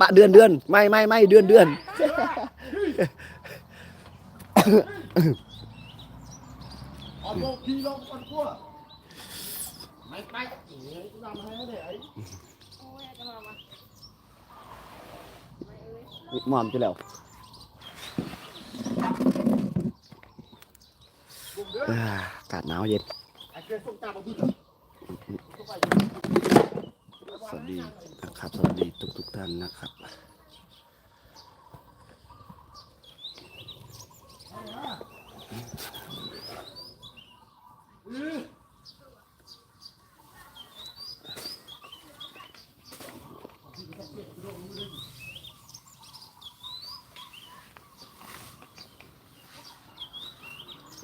ปะเดือนเดือนไม่ไม่ไม่เดือนเดือนมันขั้วไม่ไปเอ้ยกูทำให้ได้ไอ้โอ้ยจะมามาไม่เอ้ยหมจะแล้วอากาศหนาวเย็นไอ้เกลือส้มตำมาพูดเถอะเข้าไปสวัสดี ครับสวัสดีทุกทุกๆท่านนะครับ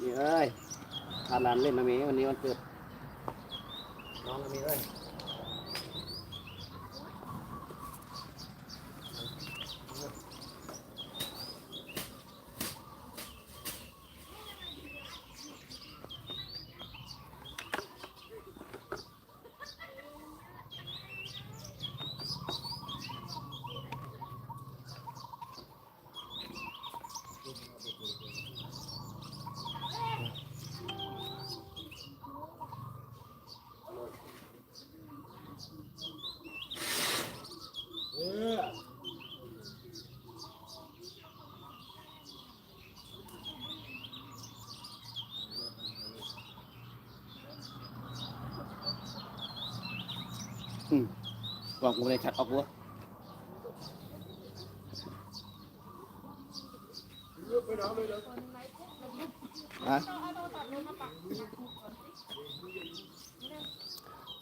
นี่เอ้ยพาหลานเล่นนะเมวันนี้วันเกิดน้องนะเมเอ้ย เออ ก่องกูเลยชัดออกวัว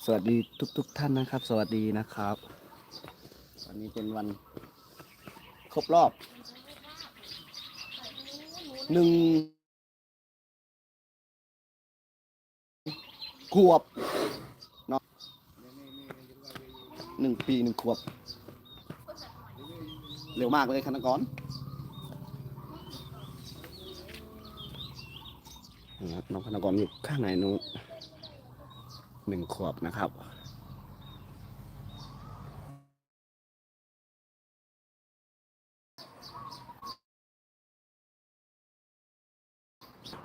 สวัสดีทุกๆทท่านนะครับ สวัสดีนะครับวันนี้เป็นวันครบรอบหนึ่งขวบ หนึ่งปีหนึ่งขวบ เร็วมากเลยคณะกรน้องคณะกรอยู่ข้างในนู้นหนึ่งขวบนะครับ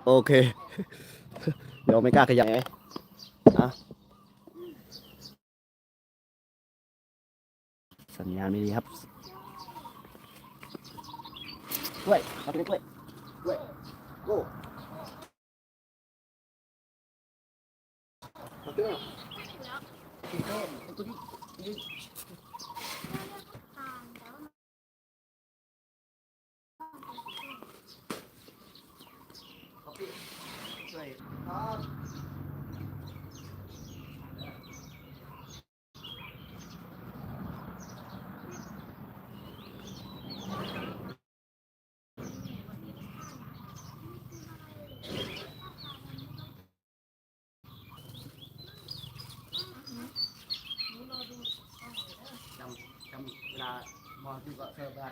โอเค เดี๋ยวไม่กล้าขยายนะ สัญญาณไม่ดีครับกล้วยเขาเป็นกล้วยกล้วยโก้มาเตื้อช่วยครับำเวลามองที่ก็เสิร์ฟได้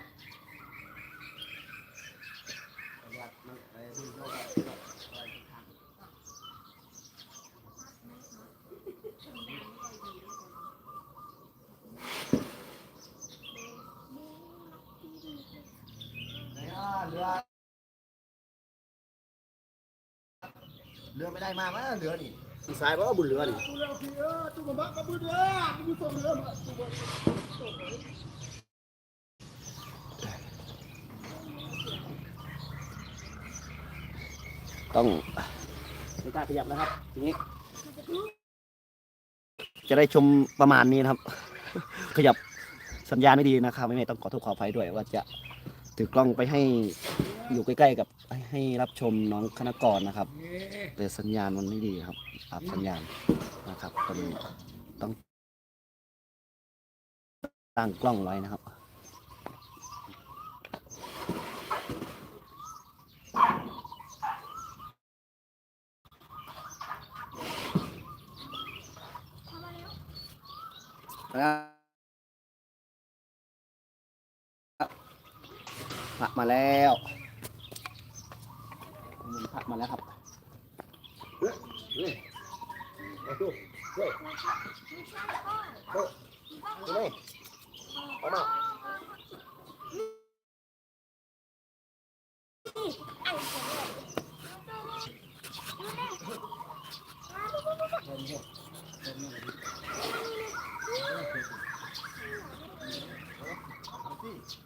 เวลามันเอ่อดูโลกก็ก็อไรต่างๆไหนอะเรือเรือไม่ได้มามั้ยเรือนี่ สายเพราะว่าบุญเรือนี่กูเรือพี่เออตู้มาบักมาบุญเรือมึงส่งเรือมาตู้มาส่งเรือต้องไม่กล้าขยับนะครับทีนี้ จะได้ชมประมาณนี้นะครับ ขยับสัญญาณไม่ดีนะครับ ไม่ไม่ต้องขอโทษขออภัยด้วยว่าจะ ถือกล้องไปให้อยู่ใกล้ๆกับให้รับชมน้องคณกรนะครับแต่สัญญาณมันไม่ดีครับอับสัญญาณนะครับตอนนี้ต้องตั้งกล้องไว้นะครับ พระมาแล้วมุนพระมาแล้วครับอ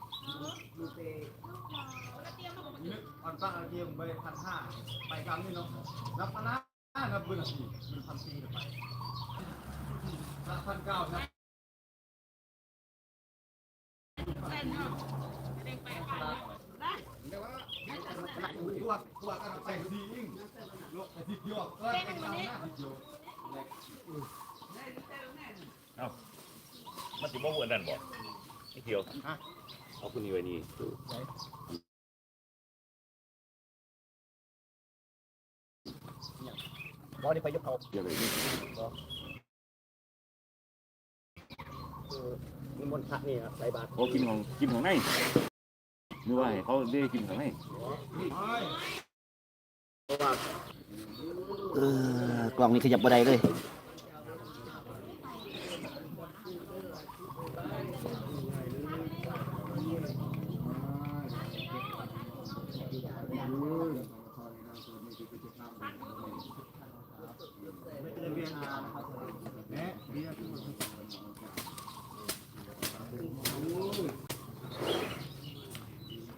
ตั้งเอาเอียงไปพันห้าไปกล้ำนี่เนาะนับมานะนับเบื่อสี่มันพันสี่ไปนับพันเก้านับเส้นเนาะตัวตัวกันใส่งดียิ่งลกไปที่เดียวก็เป็นเอาหน้าที่เดียวมันสิบ่หมือนนั่นบ่ไอ้เดียวเอาคุณนี่ไว้นี่ บอได้ไปยกเขาเดี๋ยวเลยคือนิมนต์พระนี่ครับใส่บาตรโอ้กินของกินของในนึกว่าให้เขาได้กินของในเออกล่องนี้ขยับบ่ได้เลย